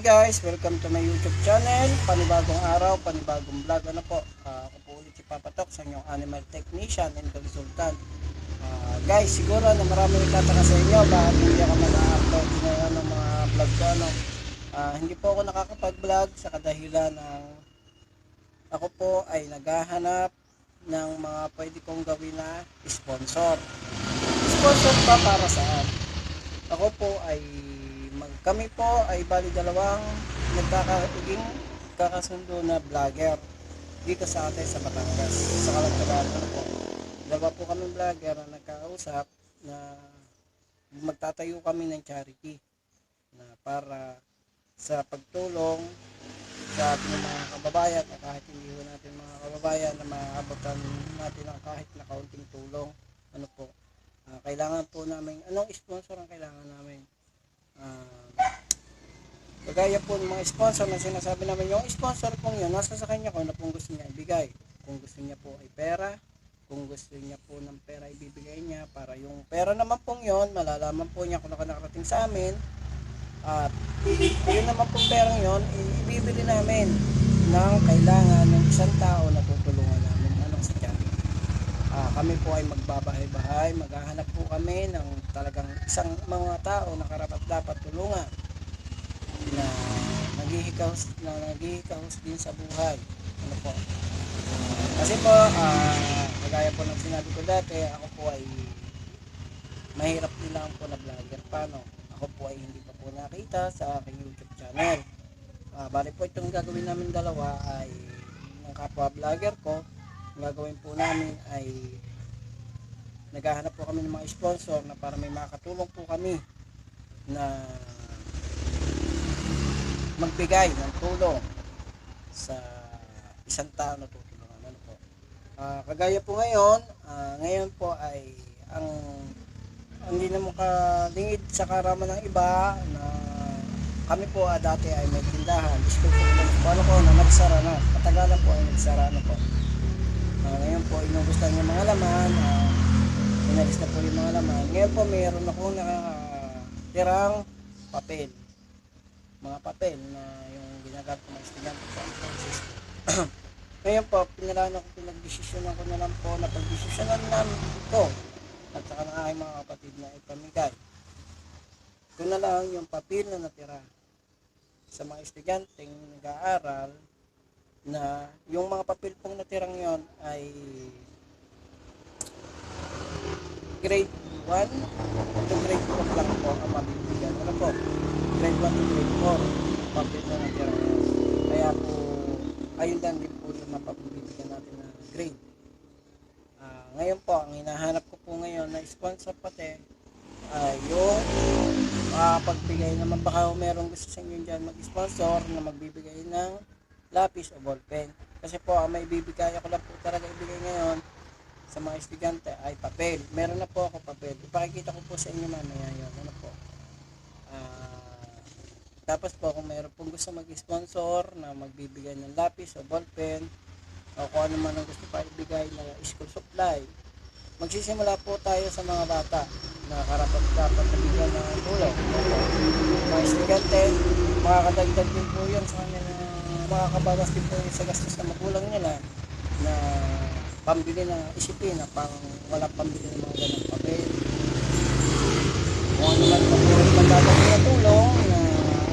guys, welcome to my YouTube channel. Panibagong araw, panibagong vlog. Ano po? Ah, ako po ulit si Papa Tok sa inyong animal technician and consultant. Ah, guys, siguro na marami nagtataka sa inyo bakit hindi ako nag-upload ngayon ng mga vlog ko. Ano? Ah, hindi po ako nakakapag-vlog sa kadahilan ng ako po ay naghahanap ng mga pwede kong gawin na sponsor. Sponsor pa para saan? Ako po ay kami po ay bali dalawang nagkakaiging kakasundo na vlogger dito sa atin sa Batangas sa Kalagtagan ano po? Dalawa po kami vlogger na nagkausap na magtatayo kami ng charity na para sa pagtulong sa ating mga kababayan o kahit hindi ho natin mga kababayan na maabutan natin ng kahit na kaunting tulong. Ano po? Ah, kailangan po namin anong sponsor ang kailangan namin Ah, kagaya po ng mga sponsor na sinasabi namin yung sponsor pong yun nasa sa kanya kung ano pong gusto niya ibigay. Kung gusto niya po ay pera kung gusto niya po ng pera ibibigay niya para yung pera naman pong yun malalaman po niya kung nakarating sa amin at yun naman pong perang yun ibibili namin ng kailangan ng isang tao na tutulungan namin ano sa charity Ah, kami po ay magbabahay-bahay, maghahanap po kami ng talagang isang mga tao na karapat dapat tulungan na naghihikaos na naghihikaos din sa buhay. Ano po? Kasi po, ah, kagaya po ng sinabi ko dati, ako po ay mahirap din lang po na vlogger. Paano? Ako po ay hindi pa po nakita sa aking YouTube channel. Ah, bali po itong gagawin namin dalawa ay ng kapwa vlogger ko ang gagawin po namin ay naghahanap po kami ng mga sponsor na para may makatulong po kami na magbigay ng tulong sa isang tao na tutulungan. Ano po? Ah, kagaya po ngayon, ah, ngayon po ay ang hindi na makalingid sa karaman ng iba na kami po ah, dati ay may tindahan. Disco po po ano po na nagsara na. Katagalan po ay nagsara ano po. Ah, ngayon po, inugustuhan yung mga laman. ah, inalis na po yung mga laman. Ngayon po, mayroon akong nakatirang papel. Mga papel na yung ginagamit ng mga estudyante sa Francisco. ngayon po, pinalaan ako, pinagdesisyonan ko na lang po na pagdesisyonan namin ko at saka ng aking mga kapatid na ipamigay. Ito na lang yung papel na natira sa mga estudyanteng nag-aaral na yung mga papel pong natirang yon ay grade 1 to grade 4 lang po ang mabibigyan. Ano po? Grade 1 to grade 4 papel na yun. Kaya po, ayun lang din po yung mapapabibigyan natin na grade. Ah, ngayon po, ang hinahanap ko po ngayon na sponsor pati ay yung pagbigay naman baka merong gusto sa inyo dyan mag-sponsor na magbibigay ng lapis o ballpen. Kasi po, ang may bibigay ako lang po talaga ibigay ngayon sa mga estudyante ay papel. Meron na po ako papel. Ipakikita ko po sa inyo mamaya yun. Ano po? Ah, tapos po, kung meron pong gusto mag-sponsor na magbibigay ng lapis o ballpen o kung ano man ang gusto pa ibigay na school supply, magsisimula po tayo sa mga bata na karapat dapat nabigyan ng tulong. Mga estudyante, makakadagdag din po yun sa kanya na makakabawas din po yun sa gastos na magulang nila na pambili ng isipin na pang walang pambili ng mga ganang papel. Kung ano man po magdadagdag na tulong na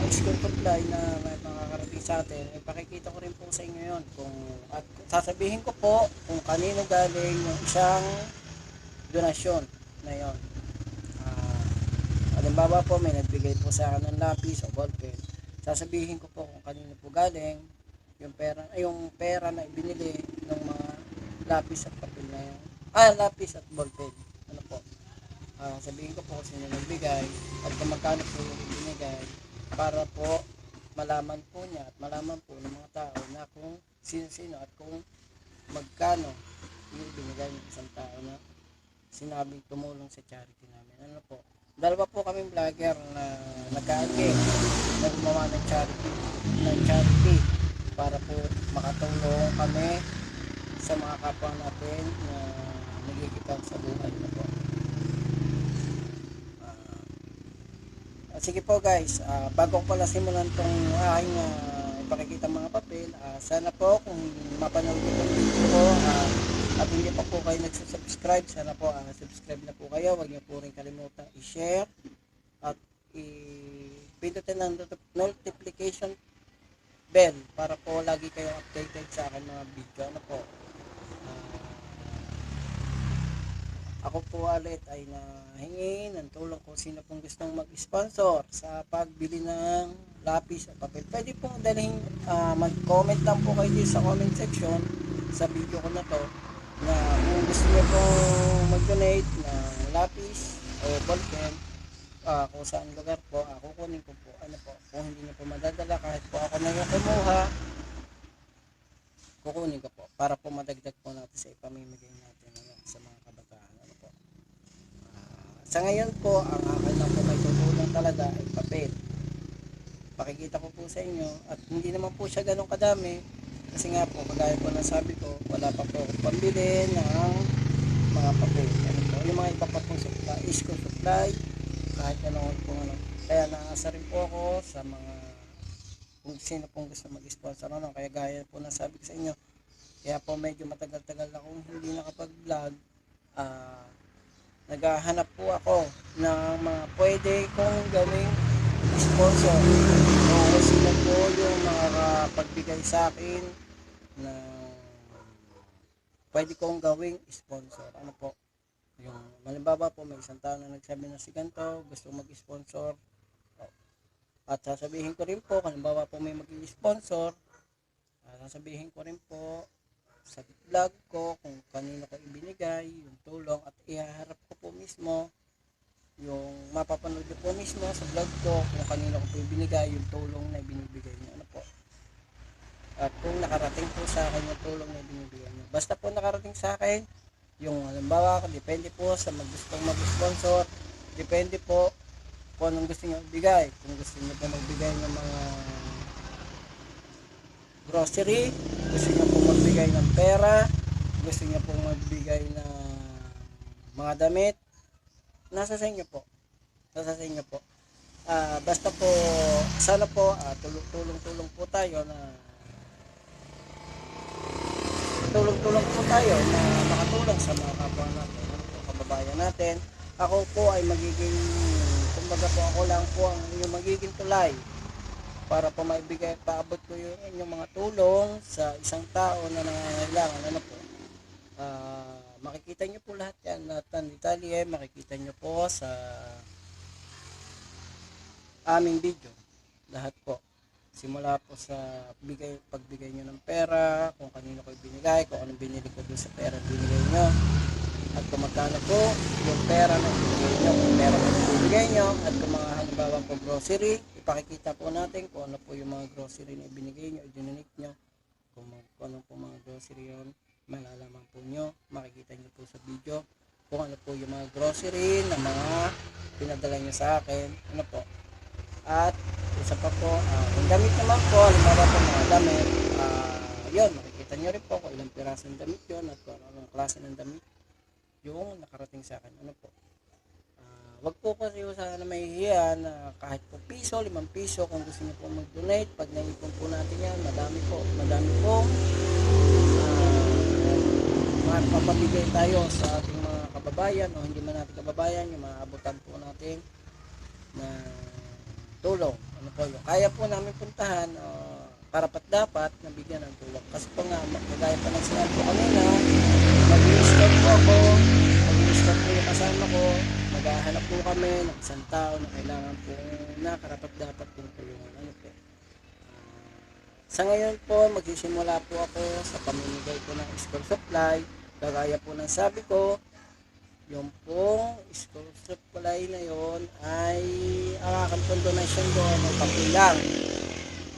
school supply na may makakarating sa atin, eh, pakikita ko rin po sa inyo yun. Kung, at sasabihin ko po kung kanino galing yung isang donasyon na yon. Ah, halimbawa po may nagbigay po sa akin ng lapis o ballpen. Sasabihin ko po kung kanino po galing yung pera, ay, yung pera na ibinili lapis at papel na yun. Ah, lapis at ballpen. Ano po? Ah, sabihin ko po kung sino nagbigay at kung magkano po yung binigay para po malaman po niya at malaman po ng mga tao na kung sino-sino at kung magkano yung binigay ng isang tao na sinabing tumulong sa charity namin. Ano po? Dalawa po kaming vlogger na nagkaaging na gumawa ng charity, ng charity para po makatulong kami sa mga kapwa natin na nagkikita sa buhay na po. Ah, at sige po guys, ah, bago ko pala simulan tong aking ah, ipakikita mga papel, ah, sana po kung mapanood niyo tong video ko ah, at hindi pa po kayo nagsusubscribe, sana po ah, subscribe na po kayo. Huwag niyo po rin kalimutan i-share at i-pindutin ang not- notification bell para po lagi kayo updated sa akin mga video. Ano po? Ah, ako po ulit ay nahingi ng tulong kung sino pong gustong mag-sponsor sa pagbili ng lapis o papel. Pwede pong dalhin, ah, mag-comment lang po kayo sa comment section sa video ko na to na kung gusto niyo pong mag-donate ng lapis o ballpen ah, kung saan lugar po, ah, kukunin ko po. Ano po, kung hindi niyo po madadala kahit po ako na yung kumuha, kukunin ko po para po madagdag po natin sa ipamimigay natin ngayon sa mga kabataan. Ano po. Ah, sa ngayon po, ang akin lang po may tutulong talaga ay papel. Pakikita ko po sa inyo at hindi naman po siya ganun kadami kasi nga po, kagaya po na sabi ko, wala pa po pambili ng mga papel. Ano po, yung mga iba pa pong supply, school supply, kahit ano po ano. Kaya naasa rin po ako sa mga kung sino pong gusto mag-sponsor ano. Kaya gaya po na sabi ko sa inyo, kaya po medyo matagal-tagal akong hindi nakapag-vlog. Ah, naghahanap po ako ng mga pwede kong gawing sponsor. Kung sino po yung makakapagbigay sa akin na pwede kong gawing sponsor. Ano po? Yung malimbawa po may isang tao na nagsabi na si ganito, gusto mag-sponsor. At sasabihin ko rin po, halimbawa po may mag-sponsor, sasabihin ko rin po sa vlog ko kung kanino ko ibinigay yung tulong at ihaharap ko po mismo yung mapapanood niyo po mismo sa vlog ko kung kanino ko po ibinigay yung tulong na ibinibigay niyo. Ano po? At kung nakarating po sa akin yung tulong na ibinibigay niyo. Basta po nakarating sa akin yung halimbawa depende po sa mag gustong mag-sponsor depende po kung anong gusto niyo ibigay. Kung gusto niyo po magbigay ng mga grocery, gusto niyo po magbigay ng pera, gusto niyo po magbigay ng mga damit, nasa sa inyo po. Nasa sa inyo po. Ah, basta po, sana po, tulong- tulong-tulong po tayo na tulong-tulong po tayo na makatulong sa mga kapwa natin, po, kababayan natin. Ako po ay magiging, kumbaga po ako lang po ang inyong magiging tulay para po maibigay, paabot ko yung inyong mga tulong sa isang tao na nangangailangan. Ano po? Ah, makikita nyo po lahat yan. Lahat ng detalye, makikita nyo po sa aming video. Lahat po. Simula po sa bigay, pagbigay nyo ng pera, kung kanino ko binigay, kung anong binili ko dun sa pera binigay nyo. At kung magkano po yung pera na ibinigay nyo, kung pera na ibinigay nyo, at kung mga halimbawa po grocery, ipakikita po natin kung ano po yung mga grocery na ibinigay nyo, idinunit nyo, kung, kung ano po mga grocery yun, malalaman po nyo, makikita nyo po sa video, kung ano po yung mga grocery na mga pinadala nyo sa akin, ano po. At isa pa po, ah, yung damit naman po, halimbawa po mga damit, ah, yun, makikita nyo rin po kung ilang pirasong damit yun at kung anong klase ng damit yung nakarating sa akin. Ano po? Wag po kasi sana mahihiya na kahit po piso, limang piso, kung gusto niyo po mag-donate, pag naipon po natin yan, madami po, madami po ah, mapapabigay tayo sa ating mga kababayan o hindi man natin kababayan, yung maabutan po natin na tulong. Ano po yung kaya po namin puntahan uh, para pat dapat nabigyan ng tulong. Kasi po nga, kagaya pa ng sinabi ko kanina, mag-i-start po ako, mag-i-start po yung kasama ko, maghahanap po kami ng isang tao na kailangan po na karapat dapat pong tulungan. Ano po? Sa ngayon po, magsisimula po ako sa pamimigay ko ng school supply. Kagaya po ng sabi ko, yung pong school supply na yon ay ang aking pong donation doon ay pambilang.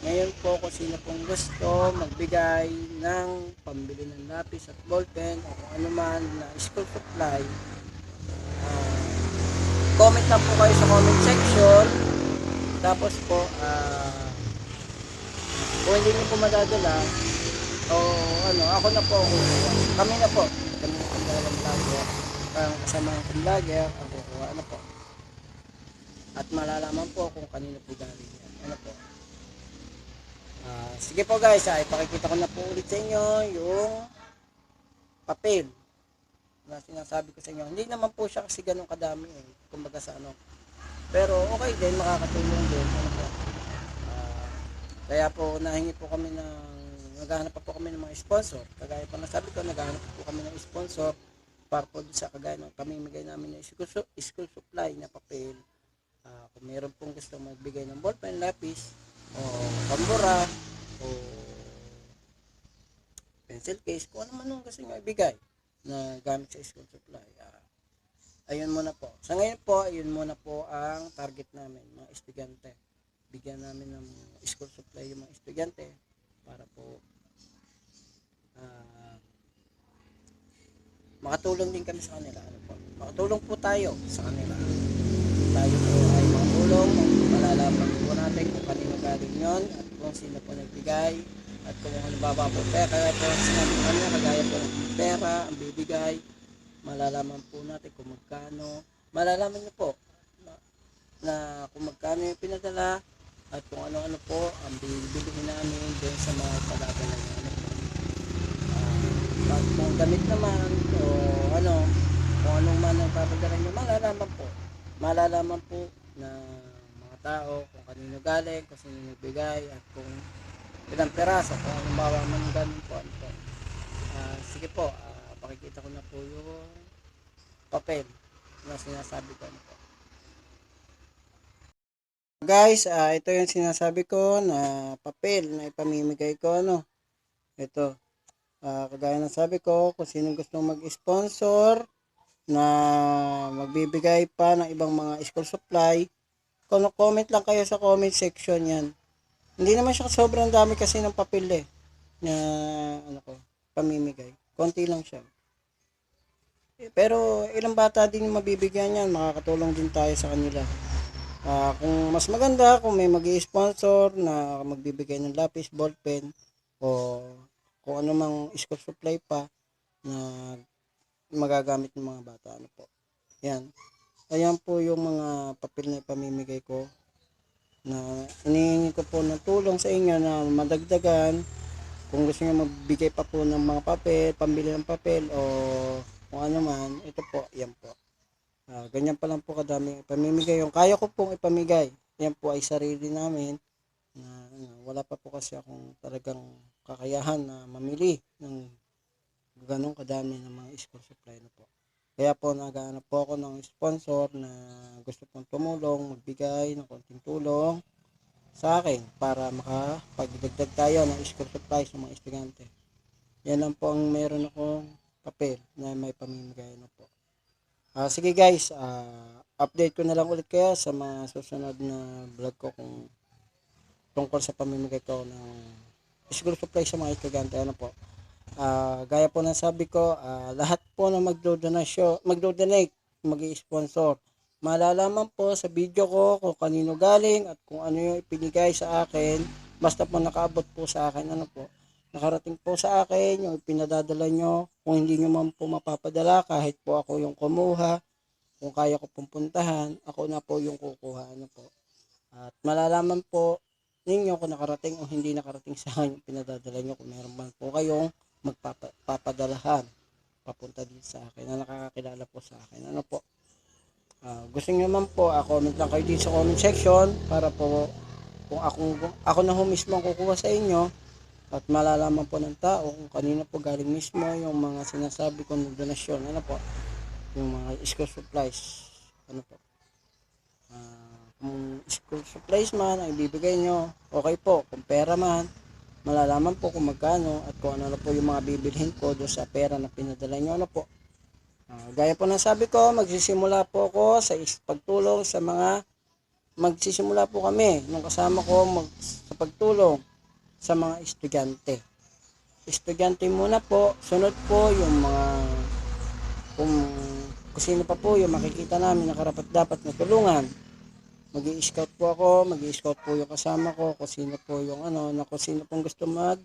Ngayon po kung sino pong gusto magbigay ng pambili ng lapis at ballpen o kung ano man na school supply, ah, comment lang po kayo sa comment section. Tapos po, ah, kung hindi niyo po madadala, o ano, ako na po, kami na po, kami na po dalawang vlogger, ang kasama ng vlogger, ako kuha, ano po. at malalaman po kung kanino po galing yan. Ano po? Ah, sige po guys, ay pakikita ko na po ulit sa inyo yung papel na sinasabi ko sa inyo. Hindi naman po siya kasi ganun kadami eh. Kumbaga sa ano. Pero okay din, makakatulong din. Ano po? Ah, kaya po nahingi po kami ng naghahanap pa po kami ng mga sponsor. Kagaya pa nasabi ko, naghahanap po kami ng sponsor para po sa kagaya ng pamimigay namin ng school, school supply na papel. Ah, kung meron pong gusto magbigay ng ballpen, lapis, o pambura, o pencil case, kung ano man ang gusto nyo ibigay na gamit sa school supply. Ah, ayun muna po. Sa ngayon po, ayun muna po ang target namin, mga estudyante. Bigyan namin ng school supply yung mga estudyante para po ah, makatulong din kami sa kanila. Ano po? Makatulong po tayo sa kanila. Tayo po ay makatulong, malalaman po natin kung kanino galing yon at kung sino po nagbigay at kung ano baba po pera. Kaya po sinabi ko kagaya po ng pera, ang bibigay, malalaman po natin kung magkano. Malalaman niyo po na, kung magkano yung pinadala at kung ano-ano po ang bibilihin namin doon sa mga padadala niyo. Ano. Ah, pag kung damit naman o ano, kung anong man ang papadala nyo, malalaman po. Malalaman po na mga tao kung kanino galing, kung sino nagbigay, at kung ilang peraso, kung anong bawa man ganun po. Ano po. Ah, sige po, ah, pakikita ko na po yung papel na sinasabi ko. Ano po. Guys, ah, ito yung sinasabi ko na papel na ipamimigay ko. Ano? Ito. Ah, kagaya ng sabi ko, kung sino gusto mag-sponsor na magbibigay pa ng ibang mga school supply, comment lang kayo sa comment section yan. Hindi naman siya sobrang dami kasi ng papel eh, na ano ko, pamimigay. Konti lang siya. Pero ilang bata din yung mabibigyan yan, makakatulong din tayo sa kanila. Ah, kung mas maganda, kung may mag sponsor na magbibigay ng lapis, ballpen, o kung ano mang school supply pa na magagamit ng mga bata. Ano po. Yan. Ayan po yung mga papel na ipamimigay ko na inihingi ko po ng tulong sa inyo na madagdagan kung gusto nyo magbigay pa po ng mga papel, pambili ng papel o kung ano man, ito po, yan po. Ah, ganyan pa lang po kadami ipamimigay. Yung kaya ko pong ipamigay, yan po ay sarili namin na ano, wala pa po kasi akong talagang kakayahan na mamili ng ganong kadami ng mga school supply na po. Kaya po naghahanap po ako ng sponsor na gusto pong tumulong, magbigay ng konting tulong sa akin para makapagdagdag tayo ng school supply sa mga estudyante. Yan lang po ang meron akong papel na may pamimigay na po. Ah, sige guys, ah, update ko na lang ulit kaya sa mga susunod na vlog ko kung tungkol sa pamimigay ko ng school supply sa mga estudyante. Ano po? Ah, gaya po ng sabi ko, ah, lahat po na magdo-donasyon, magdo-donate, mag-sponsor. Malalaman po sa video ko kung kanino galing at kung ano yung ipinigay sa akin. Basta po nakaabot po sa akin, ano po. Nakarating po sa akin yung pinadadala nyo. Kung hindi nyo man po mapapadala, kahit po ako yung kumuha, kung kaya ko pong puntahan, ako na po yung kukuha. Ano po. At malalaman po ninyo kung nakarating o hindi nakarating sa akin yung pinadadala nyo. Kung meron man po kayong magpapadalahan papunta din sa akin na nakakakilala po sa akin. Ano po? Ah, gusto nyo man po, ah, comment lang kayo dito sa comment section para po kung ako, ako na ho mismo ang kukuha sa inyo at malalaman po ng tao kung kanino po galing mismo yung mga sinasabi kong donasyon. Ano po? Yung mga school supplies. Ano po? Ah, kung school supplies man ang ibibigay nyo, okay po. Kung pera man, malalaman po kung magkano at kung ano na po yung mga bibilhin ko doon sa pera na pinadala nyo. Ano po? Ah, gaya po ng sabi ko, magsisimula po ako sa pagtulong sa mga magsisimula po kami nung kasama ko mag, sa pagtulong sa mga estudyante. Estudyante muna po, sunod po yung mga kung, kung sino pa po yung makikita namin na karapat dapat na tulungan. Mag scout po ako, mag scout po yung kasama ko, kung sino po yung ano, na kung sino pong gusto mag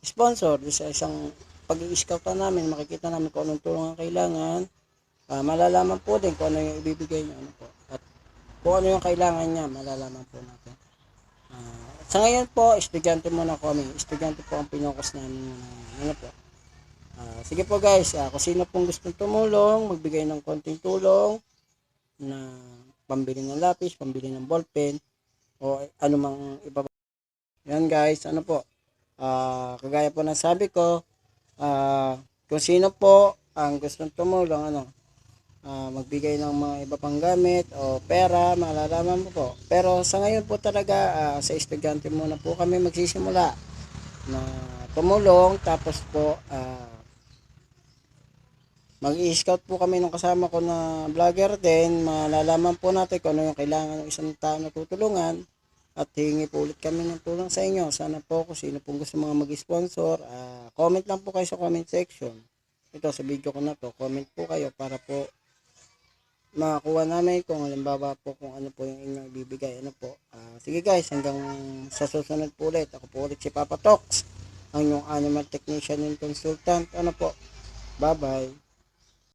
sponsor sa isang pag i-scout namin, makikita namin kung anong tulong ang kailangan. Ah, malalaman po din kung ano yung ibibigay niyo. Ano po. At kung ano yung kailangan niya, malalaman po natin. Ah, sa ngayon po, estudyante muna kami. Estudyante po ang pinokos namin. ah, ano po. Ah, sige po guys, ah, kung sino pong gustong tumulong, magbigay ng konting tulong na pambili ng lapis, pambili ng ballpen, o anumang iba. Yan guys, ano po. Ah, kagaya po ng sabi ko, ah, kung sino po ang gustong tumulong, ano, ah, magbigay ng mga iba pang gamit o pera, malalaman mo po. Pero sa ngayon po talaga, ah, sa estudyante muna po kami magsisimula na tumulong, tapos po, ah, mag-i-scout po kami ng kasama ko na vlogger din, malalaman po natin kung ano yung kailangan ng isang tao na tutulungan at hingi po ulit kami ng tulong sa inyo. Sana po kung sino pong gusto mga mag-sponsor, ah, comment lang po kayo sa comment section. Ito sa video ko na to, comment po kayo para po makakuha namin kung halimbawa po kung ano po yung inyong ibibigay. Ano po. Ah, sige guys, hanggang sa susunod po ulit. Ako po ulit si Papa Talks, ang inyong animal technician and consultant. Ano po. Bye-bye.